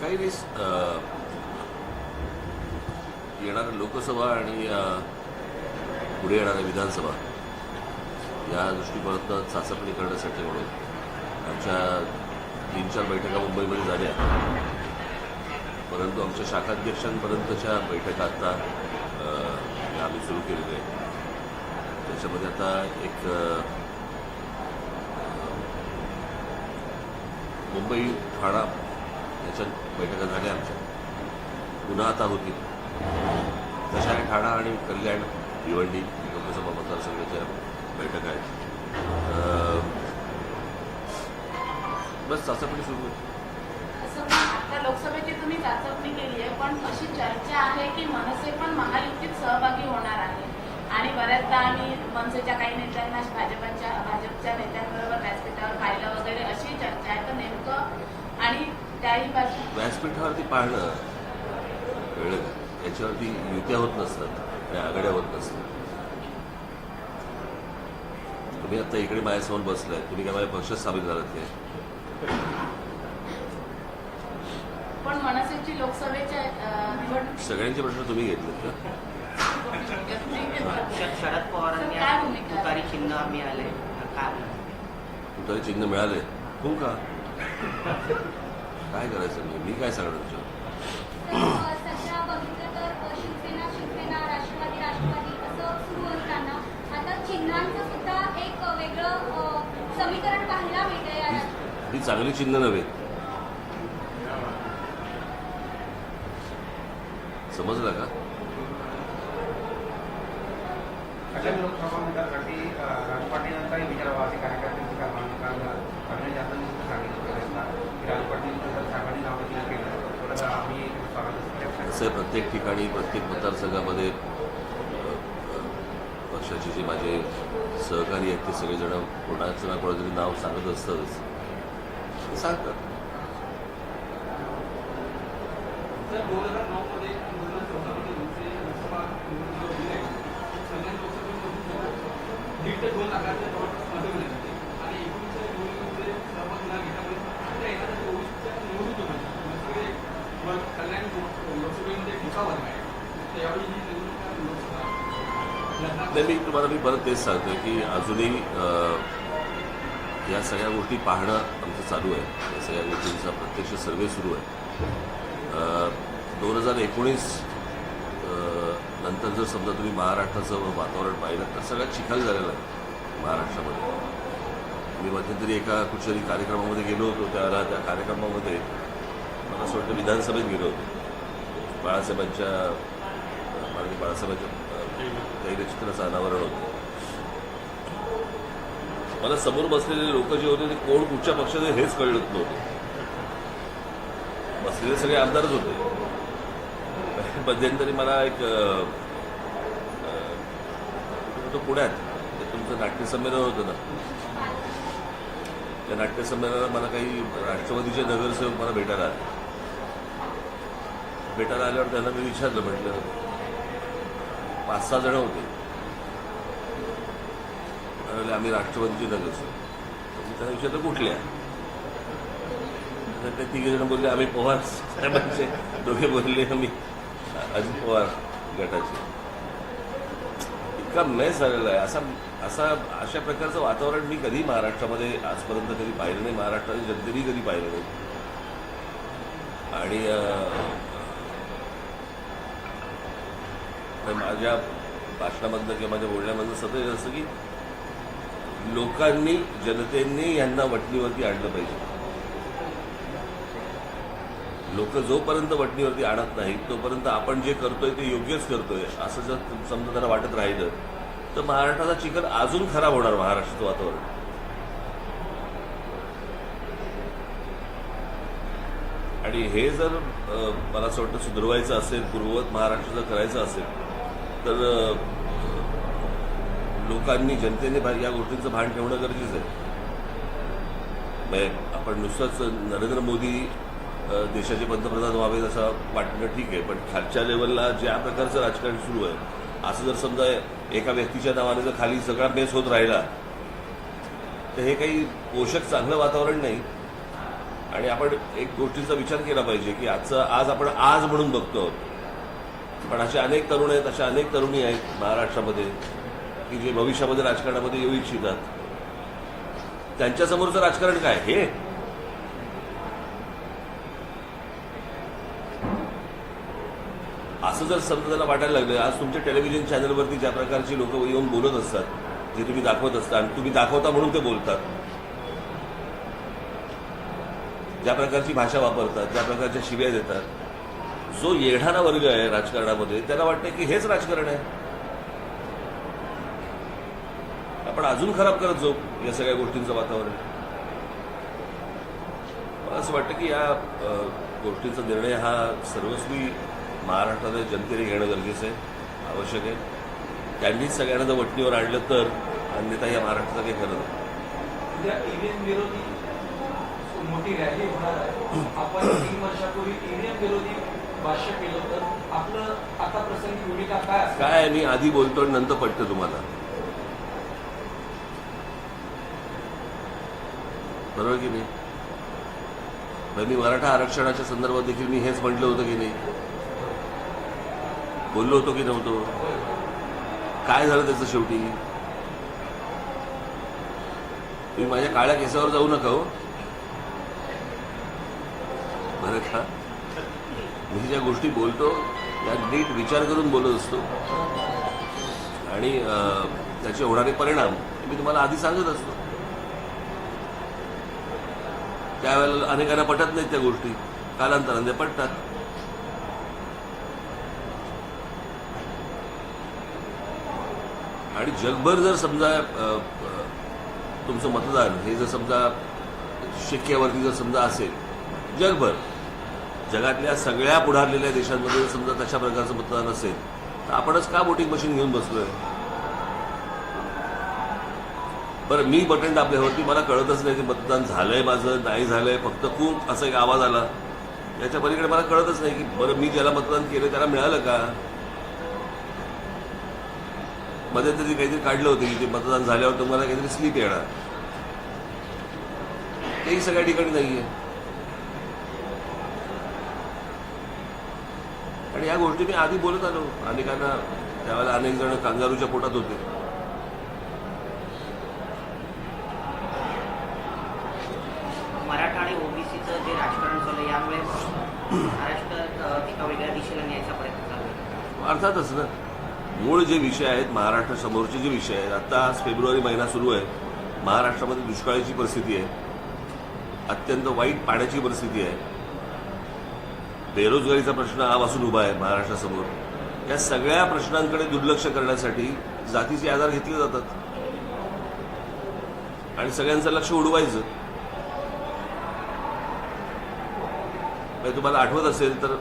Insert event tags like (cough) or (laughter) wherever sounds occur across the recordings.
काही नाही येणाऱ्या लोकसभा आणि पुढे येणाऱ्या विधानसभा या दृष्टिकोनातनं चाचपणी करण्यासाठी म्हणून आमच्या तीन चार बैठका मुंबईमध्ये झाल्या. परंतु आमच्या शाखाध्यक्षांपर्यंतच्या बैठका आता आम्ही सुरू केलेल्या आहे त्याच्यामध्ये आता एक मुंबई ठाणा त्याच्यात बैठका झाल्या आमच्या. पुन्हा आता होतील. तशा ठाणा आणि कल्याण भिवंडी लोकसभा मतदारसंघाच्या बैठका आहेत. बस चाचपणी सुरू आहे असं आता लोकसभेची तुम्ही चाचपणी केली आहे पण अशी चर्चा आहे की मनसे पण महायुतीत सहभागी होणार आहे. आणि बऱ्याचदा आम्ही मनसेच्या काही नेत्यांना भाजपच्या भाजपच्या नेत्यांना व्यासपीठावर पाहिलं वगैरे अशी चर्चा आहे तर नेमकं आणि त्याही बाजू व्यासपीठावरती पाहणं कळलं याच्यावरती युत्या होत नसतात आणि आघाड्या होत नसतात. तुम्ही आता इकडे माझ्यासमोर बसलाय. तुम्ही काय माझ्या पक्षात सामील झालात काय? पण मनसेची लोकसभेच्या सगळ्यांचे प्रश्न तुम्ही घेतलेत का? शरद पवारांनी? तुतारी चिन्ह मिळाले काय तुतारी चिन्ह मिळाले. हो का? काय करायचं मी? मी काय सांगणार तुझ्या. ही चांगली चिन्ह नव्हे. समजलं का आगामी लोकसभा मतदारसाठी राजपाटीलांचाही विचारावा असे कार्यकर्त्यांची काय भूमिका अभिनय जाधव सांगितलं होतं की राजपाटील जर साहेबांनी नाव दिलं केलं तर आम्ही स्वागत असं आहे, प्रत्येक ठिकाणी प्रत्येक मतदारसंघामध्ये पक्षाचे जे माझे सहकारी आहेत ते सगळेजण कोणाचं ना कोणाचं तरी नाव सांगत असतातच ते सांगतात जर दोन हजार नऊ मध्ये दोन हजार चौदा मध्ये दुसरी लोकसभा निवडणूक दिली आहे सगळ्या लोकसभेमधून दीड ते दोन लाखाच्या जवळपास मतं मिळाली होती आणि एकोणीसच्या निवडणुकीमध्ये सहभाग न घेण्यामुळे आता येणाऱ्या चोवीसच्या निवडणुकीमध्ये सगळे वर कल्याण लोक- लोकसभेमध्ये मोठा वर्ग आहे तर यावेळी ही निवडणूक लोकसभा लढणार नाही मी तुम्हाला मी परत तेच सांगतोय की अजूनही या सगळ्या गोष्टी पाहणं आमचं चालू आहे. या सगळ्या गोष्टींचा प्रत्यक्ष सर्वे सुरू आहे. दोन हजार एकोणीस नंतर जर समजा तुम्ही महाराष्ट्राचं वातावरण पाहिलं तर सगळ्यात चिखल झालेलं आहे महाराष्ट्रामध्ये. मी मध्यंतरी एका कुठच्यातरी कार्यक्रमामध्ये गेलो होतो त्याला त्या कार्यक्रमामध्ये मला असं वाटतं विधानसभेत गेलो होतो. बाळासाहेबांच्या माननीय बाळासाहेबांच्या धैर्यचित्राचं अनावरण होतं. मला समोर बसलेले लोक जे होते ते कोण कुठच्या पक्षाचे हेच कळलं नव्हते. बसलेले सगळे आमदारच होते. मध्यंतरी मला एक तो पुण्यात ते तुमचं नाट्यसंमेलन होतं ना. त्या नाट्यसंमेलनाला मला काही राष्ट्रवादीचे नगरसेवक मला भेटायला आले. भेटायला आल्यावर त्यांना मी विचारलं म्हटलं पाच सहा जण होते. आम्ही राष्ट्रपतीची नगरसेवक मी त्यांना विचारलं कुठल्या? ते तिघे जण बोलले आम्ही पवार साहेबांचे म्हणजे दोघे बोलले आम्ही अजित पवार गटाचे. इतका मेस झालेला आहे. असा असा अशा प्रकारचं वातावरण मी कधी महाराष्ट्रामध्ये आजपर्यंत कधी पाहिलं नाही. महाराष्ट्राच्या जनतेने कधी पाहिलं नाही. आणि तर माझ्या भाषणामधनं किंवा माझ्या बोलण्यामधनं सतत असं की लोकांनी जनतेने यांना वटणीवरती आणलं पाहिजे. लोक जोपर्यंत वटणीवरती आणत नाहीत तोपर्यंत आपण जे करतोय ते योग्यच करतोय असं जर समजा त्यांना वाटत राहिलं तर महाराष्ट्राचा चिखल अजून खराब होणार महाराष्ट्राचं वातावरण. आणि हे जर मला असं वाटतं सुधरवायचं असेल पूर्ववत महाराष्ट्र जर करायचं असेल तर लोकांनी जनतेने या गोष्टींचं भान ठेवणं गरजेचं आहे. म्हणजे आपण नुसतंच नरेंद्र मोदी देशाचे पंतप्रधान व्हावेत असं वाटणं ठीक आहे पण खालच्या लेवलला ज्या प्रकारचं राजकारण सुरू आहे असं जर समजा एका व्यक्तीच्या नावाने जर खाली सगळा बेस होत राहिला तर हे काही पोषक चांगलं वातावरण नाही. आणि आपण एक गोष्टीचा विचार केला पाहिजे की आजचं आज आपण आज म्हणून बघतो आहोत पण असे अनेक तरुण आहेत अशा अनेक तरुणी आहेत महाराष्ट्रामध्ये की जे भविष्यामध्ये राजकारणामध्ये येऊ इच्छितात. त्यांच्यासमोरचं राजकारण काय? हे? असं जर समजा वाटायला लागलं आज तुमच्या टेलिव्हिजन चॅनलवरती ज्या प्रकारची लोक येऊन बोलत असतात जे तुम्ही दाखवत असता आणि तुम्ही दाखवता म्हणून ते बोलतात. ज्या प्रकारची भाषा वापरतात ज्या प्रकारच्या शिव्या देतात जो येढाणा वर्ग आहे राजकारणामध्ये त्याला वाटतं की हेच राजकारण आहे. आपण अजून खराब करत जाऊ या सगळ्या गोष्टींचं वातावरण. मला असं वाटतं की या गोष्टीचा गोष्टींचा निर्णय हा सर्वस्वी महाराष्ट्रातल्या जनतेने घेणं गरजेचं आहे आवश्यक आहे. त्यांनीच सगळ्यांना जर वटणीवर आणलं तर अन्यथा या महाराष्ट्राचं काही खरं नाही. मोठी रॅली होणार आहे आपण तीन वर्षापूर्वी ईव्हीएम विरोधी भाष्य केलं आपलं आता प्रसंगी भूमिका काय काय मी आधी बोलतो आणि नंतर पटतं तुम्हाला. बरोबर की नाही? मी मराठा आरक्षणाच्या संदर्भात देखील मी हेच म्हटलं होतं की नाही? बोललो होतो की नव्हतो? काय झालं त्याचं शेवटी? तुम्ही माझ्या काळ्या केसावर जाऊ नका हो. बरं का? मी ज्या गोष्टी बोलतो त्या नीट विचार करून बोलत असतो. आणि त्याचे होणारे परिणाम मी तुम्हाला आधी सांगत असतो. त्यावेळेला अनेकांना पटत नाहीत त्या गोष्टी. कालांतराने पटतात. आणि जगभर जर समजा तुमचं मतदान हे जर समजा शिक्क्यावरती जर समजा असेल जगभर. जगातल्या सगळ्या पुढारलेल्या देशांमध्ये समजा तशा प्रकारचं मतदान असेल तर आपणच का वोटिंग मशीन घेऊन बसलोय? बरं मी बटन दाबल्यावरती मला कळतच नाही की मतदान झालंय माझं नाही झालंय. फक्त खूप असा एक आवाज आला. याच्या पलीकडे मला कळतच नाही की बरं मी ज्याला मतदान केलं त्याला मिळालं का? मध्ये तरी काहीतरी काढलं होतं की ते मतदान झाल्यावर तुम्हाला काहीतरी स्लिप येणार. तेही सगळ्या ठिकाणी नाहीये. आणि या गोष्टी मी आधी बोलत आलो. अनेकांना त्यावेळेला अनेक जण कांगारूच्या पोटात होते. मराठा आणि ओबीसीचं जे राजकारण चालू आहे यामुळे महाराष्ट्र अ, एका वेगळ्या दिशेला न्यायचा प्रयत्न चालू आहे अर्थातच ना मूळ जे विषय आहेत महाराष्ट्र समोरचे जे विषय आहेत आता आज फेब्रुवारी महिना सुरू आहे. महाराष्ट्रामध्ये दुष्काळाची परिस्थिती आहे. अत्यंत वाईट पाण्याची परिस्थिती आहे. बेरोजगारीचा प्रश्न आवासून उभा आहे महाराष्ट्रासमोर. या सगळ्या प्रश्नांकडे दुर्लक्ष करण्यासाठी जातीचे आधार घेतले जातात. आणि सगळ्यांचं लक्ष उडवायचं. म्हणजे तुम्हाला आठवत असेल तर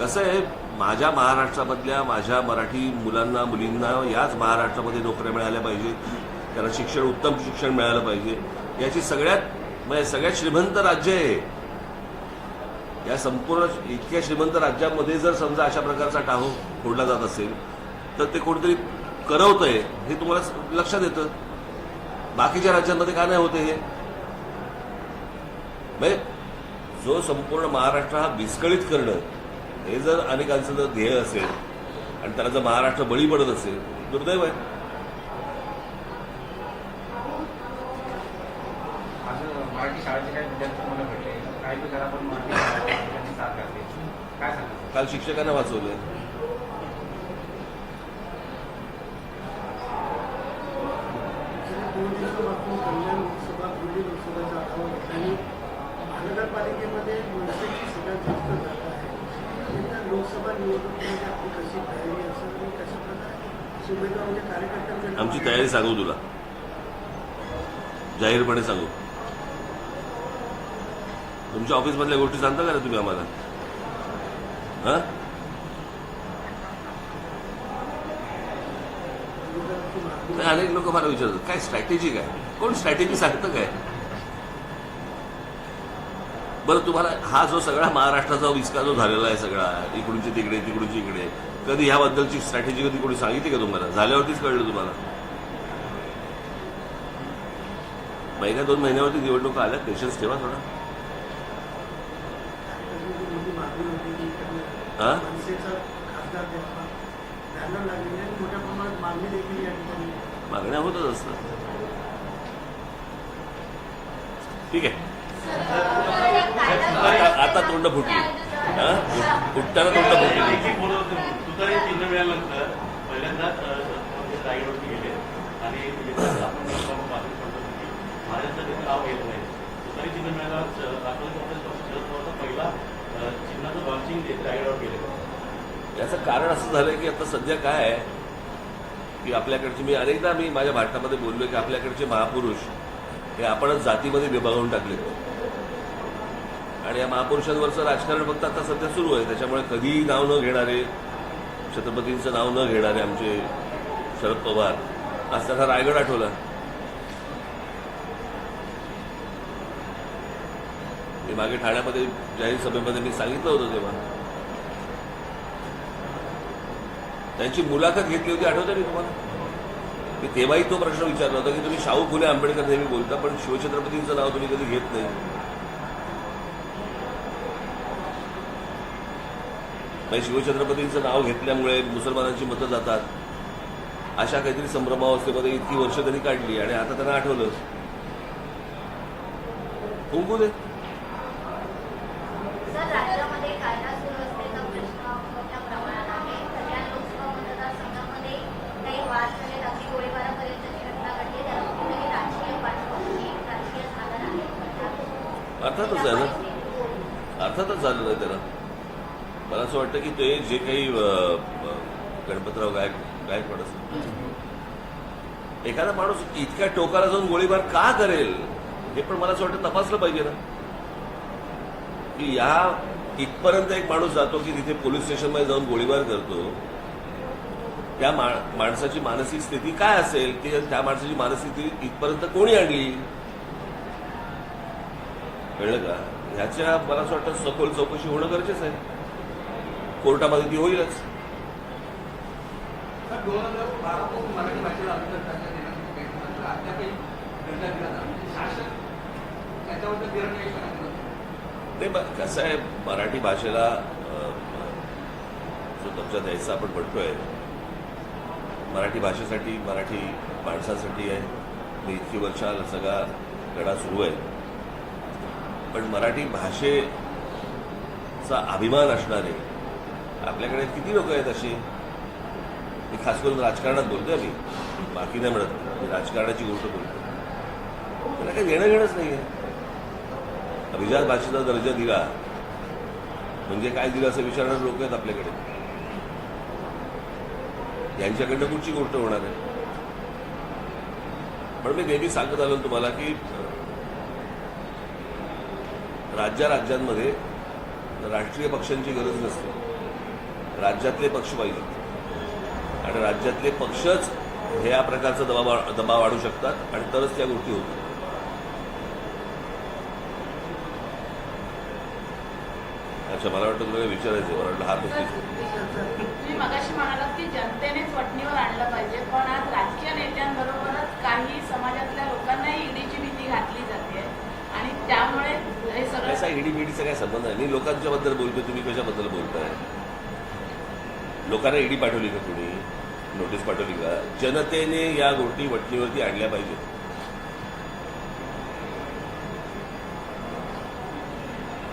कसं आहे माझ्या महाराष्ट्रामधल्या माझ्या मराठी मुलांना मुलींना याच महाराष्ट्रामध्ये नोकऱ्या मिळाल्या पाहिजेत. त्यांना शिक्षण उत्तम शिक्षण मिळालं पाहिजे. याची सगळ्यात म्हणजे सगळ्यात श्रीमंत राज्य आहे या संपूर्ण इतक्या श्रीमंत राज्यामध्ये जर समजा अशा प्रकारचा टाहो फोडला जात असेल तर ते कोणतरी करवतंय हे तुम्हाला लक्षात येतं. बाकीच्या राज्यांमध्ये का नाही होते हे? म्हणजे जो संपूर्ण महाराष्ट्र हा विस्कळीत करणं हे जर अनेकांचं जर ध्येय असेल आणि त्याला जर महाराष्ट्र बळी पडत असेल दुर्दैव आहे असं मराठी शाळेचे काही विद्यार्थी मला भेटले काही विचार आपण मराठी शाळेची साथ घातली काय सांगा काल शिक्षकांना वाचवलंय. लोकसभा महानगरपालिकेमध्ये मनसेची सगळ्यात जास्त आहे लोकसभा निवडणुकीमध्ये आपली कशी तयारी असेल आणि कशा प्रकारे उमेदवार म्हणजे कार्यकर्त्यांकडे आमची तयारी सांगू तुला. जाहीरपणे सांगू. तुमच्या ऑफिसमधल्या गोष्टी सांगता का तुम्ही आम्हाला? हां? अनेक लोक मला विचारतात काय स्ट्रॅटेजी काय? कोण स्ट्रॅटेजी सांगतं काय? बरं तुम्हाला हा जो सगळा महाराष्ट्राचा विस्कार जो झालेला आहे सगळा इकडूनची तिकडे तिकडूनची इकडे कधी ह्याबद्दलची स्ट्रॅटेजी कधी कोणी सांगितली का तुम्हाला? झाल्यावरतीच कळलं तुम्हाला. महिन्या दोन महिन्यावरती निवडणुका आल्या पेशन्स ठेवा थोडा मोठी मागणी होती की इकडनं हा? मनसेचा खासदार द्यावा बॅनर लागलेले आणि मोठ्या प्रमाणात मागणी देखील या मागण्या होतच असतात. ठीक आहे. आता तोंड फुटली. हा? फुटताना तोंड फुटली. चिन्ह मिळाल्यानंतर पहिल्यांदा गेले आणि महाराष्ट्राचं नाव नाही. तुतारी चिन्ह मिळाला राष्ट्रवादी काँग्रेस पक्ष शरद पवारचा पहिला याचं कारण असं झालं की आता सध्या काय आहे की आपल्याकडचे मी अनेकदा मी माझ्या भारतामध्ये बोललो की आपल्याकडचे महापुरुष हे आपणच जातीमध्ये विभागून टाकले आणि या महापुरुषांवरचं राजकारण फक्त आता सध्या सुरू आहे. त्याच्यामुळे कधीही नाव न घेणारे छत्रपतींचं नाव न घेणारे आमचे शरद पवार आज त्याचा रायगड आठवला. मागे ठाण्यामध्ये जाहीर सभेमध्ये मी सांगितलं होतं तेव्हा. त्यांची मुलाखत घेतली होती आठवतं मी तुम्हाला? मी तेव्हाही तो प्रश्न विचारला होता की तुम्ही शाहू फुले आंबेडकर नेहमी बोलता पण शिवछत्रपतींचं नाव तुम्ही कधी घेत नाही. म्हणजे शिवछत्रपतींचं नाव घेतल्यामुळे मुसलमानांची मतं जातात. अशा काहीतरी संभ्रमावस्थेमध्ये इतकी वर्ष त्यांनी काढली आणि आता त्यांना आठवलं. कुंकू दे सर राज्यामध्ये कायदा सुव्यवस्थेचा प्रश्न मोठ्या प्रमाणात आहे सगळ्या लोकसभा मतदारसंघामध्ये काही वाद झाले अगदी गोळीबारापर्यंतची घटना घडली त्याला कुठेतरी राजकीय पार्श्वभूमी राजकीय साधन आहे अर्थातच आहे ना अर्थातच झालेलं आहे त्याला. मला असं वाटतं की ते जे काही गणपतराव गायक गायकवाड असत एखादा माणूस इतक्या टोकाला जाऊन गोळीबार का करेल? हे पण मला असं वाटतं तपासलं पाहिजे ना. की या इथपर्यंत एक माणूस जातो की तिथे पोलीस स्टेशनमध्ये जाऊन गोळीबार करतो. त्या माणसाची मानसिक स्थिती काय असेल? ती त्या माणसाची मानसिक स्थिती इथपर्यंत कोणी आणली? कळलं का? ह्याच्या मला असं वाटतं सखोल चौकशी होणं गरजेचं आहे. कोर्टामध्ये ती होईलच. नाही. कसं आहे मराठी भाषेला जो दर्जा द्यायचा आपण म्हणतोय मराठी भाषेसाठी मराठी माणसांसाठी आहे. मी इतकी वर्ष हा सगळा लढा सुरू आहे. पण मराठी भाषेचा अभिमान असणारे आपल्याकडे किती लोक आहेत अशी? मी खास करून राजकारणात बोलतोय मी. बाकी नाही म्हणत. मी राजकारणाची गोष्ट बोलतो त्याला काही घेणं घेणंच नाही आहे अभिजात भाषेचा दर्जा दिला. म्हणजे काय दिलं असं विचारणारे लोक आहेत आपल्याकडे. यांच्याकडनं कुठची गोष्ट होणार आहे. पण मी नेहमी सांगत आलो तुम्हाला की राज्या राज्यांमध्ये राष्ट्रीय पक्षांची गरज नसते. राज्यातले पक्ष पाहिजेत. आणि राज्यातले पक्षच हे या प्रकारचा दबाव दबाव वाढू शकतात आणि तरच त्या गोष्टी होतात. अच्छा मला वाटतं तुला विचारायचं मला वाटलं होती तुम्ही मगाशी म्हणालात की जनतेनेच वटणीवर आणलं पाहिजे पण आज राजकीय नेत्यांबरोबरच काही समाजातल्या लोकांनाही ईडीची भीती घातली जाते. आणि त्यामुळे हे त्याचा सगळं. ईडी बीडीचा काय संबंध आहे मी लोकांच्या बद्दल बोलतोय तुम्ही कशाबद्दल बोलताय? लोकांना ईडी पाठवली का कोणी नोटीस पाठवली का? जनतेने या गोष्टी वटणीवरती आणल्या पाहिजेत.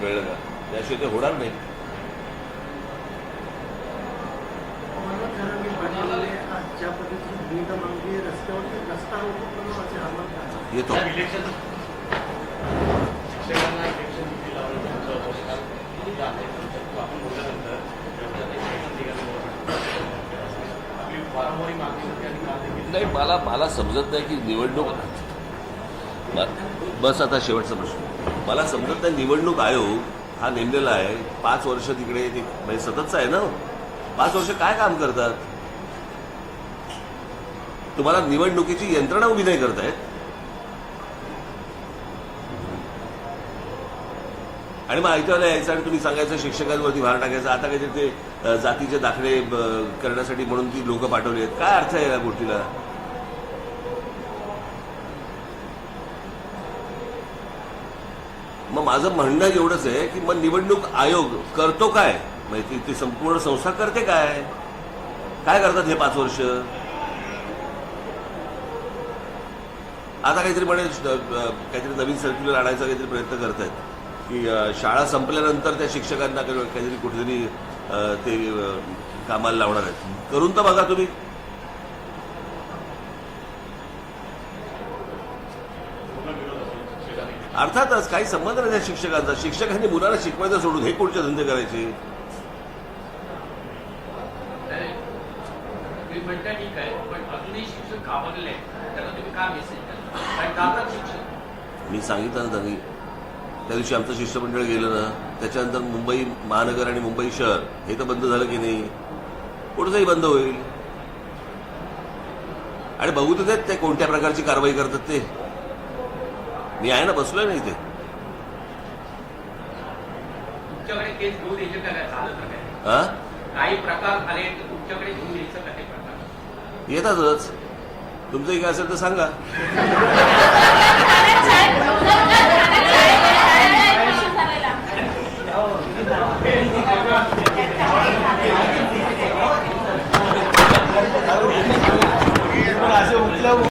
कळलं का? त्याशिवाय ते होणार नाही. मनोज जरांगे पाटलांनी आज ज्या पद्धतीची भूमिका मांडली आहे रस्त्यावरती रस्ता रोको करून असे आव्हान करतात येतो त्या इलेक्शन शिक्षकांना इलेक्शन किती लावलं तुमचं अपघात किती आहे तुमचं आपण बोलल्यानंतर व्यवसायात इलेक्शन निघालं आपली वारंवारी मागणी होती आणि काल देखील नाही मला मला समजत नाही की निवडणूक बस आता शेवटचा प्रश्न. मला समजत नाही निवडणूक आयोग हा नेमलेला आहे. पाच वर्ष तिकडे म्हणजे सततचा आहे ना हो. पाच वर्ष काय काम करतात? तुम्हाला निवडणुकीची यंत्रणा उभी नाही करतायत? आणि मग ऐकायला यायचं आणि तुम्ही सांगायचं शिक्षकांवरती भार टाकायचं. आता काहीतरी ते जातीचे दाखले करण्यासाठी म्हणून ती लोक पाठवली आहेत. काय अर्थ आहे या गोष्टीला? मग माझं म्हणणं एवढंच आहे की मग निवडणूक आयोग करतो काय? म्हणजे माहिती ती- संपूर्ण संस्था करते काय? काय करतात हे पाच वर्ष? आता काहीतरी म्हणे काहीतरी नवीन सर्क्युलर आणायचा काहीतरी प्रयत्न करतायत. की शाळा संपल्यानंतर त्या शिक्षकांना काहीतरी कुठेतरी ते कामाला लावणार आहेत. करून तर बघा तुम्ही. अर्थातच काही संबंध नाही त्या शिक्षकांचा. शिक्षकांनी मुलांना शिकवायचं सोडून हे कोणते धंदे करायचे? मी सांगितलं ना त्यांनी. त्या दिवशी आमचं शिष्टमंडळ गेलं ना. त्याच्यानंतर मुंबई महानगर आणि मुंबई शहर हे तर बंद झालं की नाही? पुढचंही बंद होईल. आणि बघू तर ते कोणत्या प्रकारची कारवाई करतात ते. मी आहे ना बसलोय ना इथे. तुमच्याकडे केस घेऊन यायचे का? काय (laughs) ¡Gracias!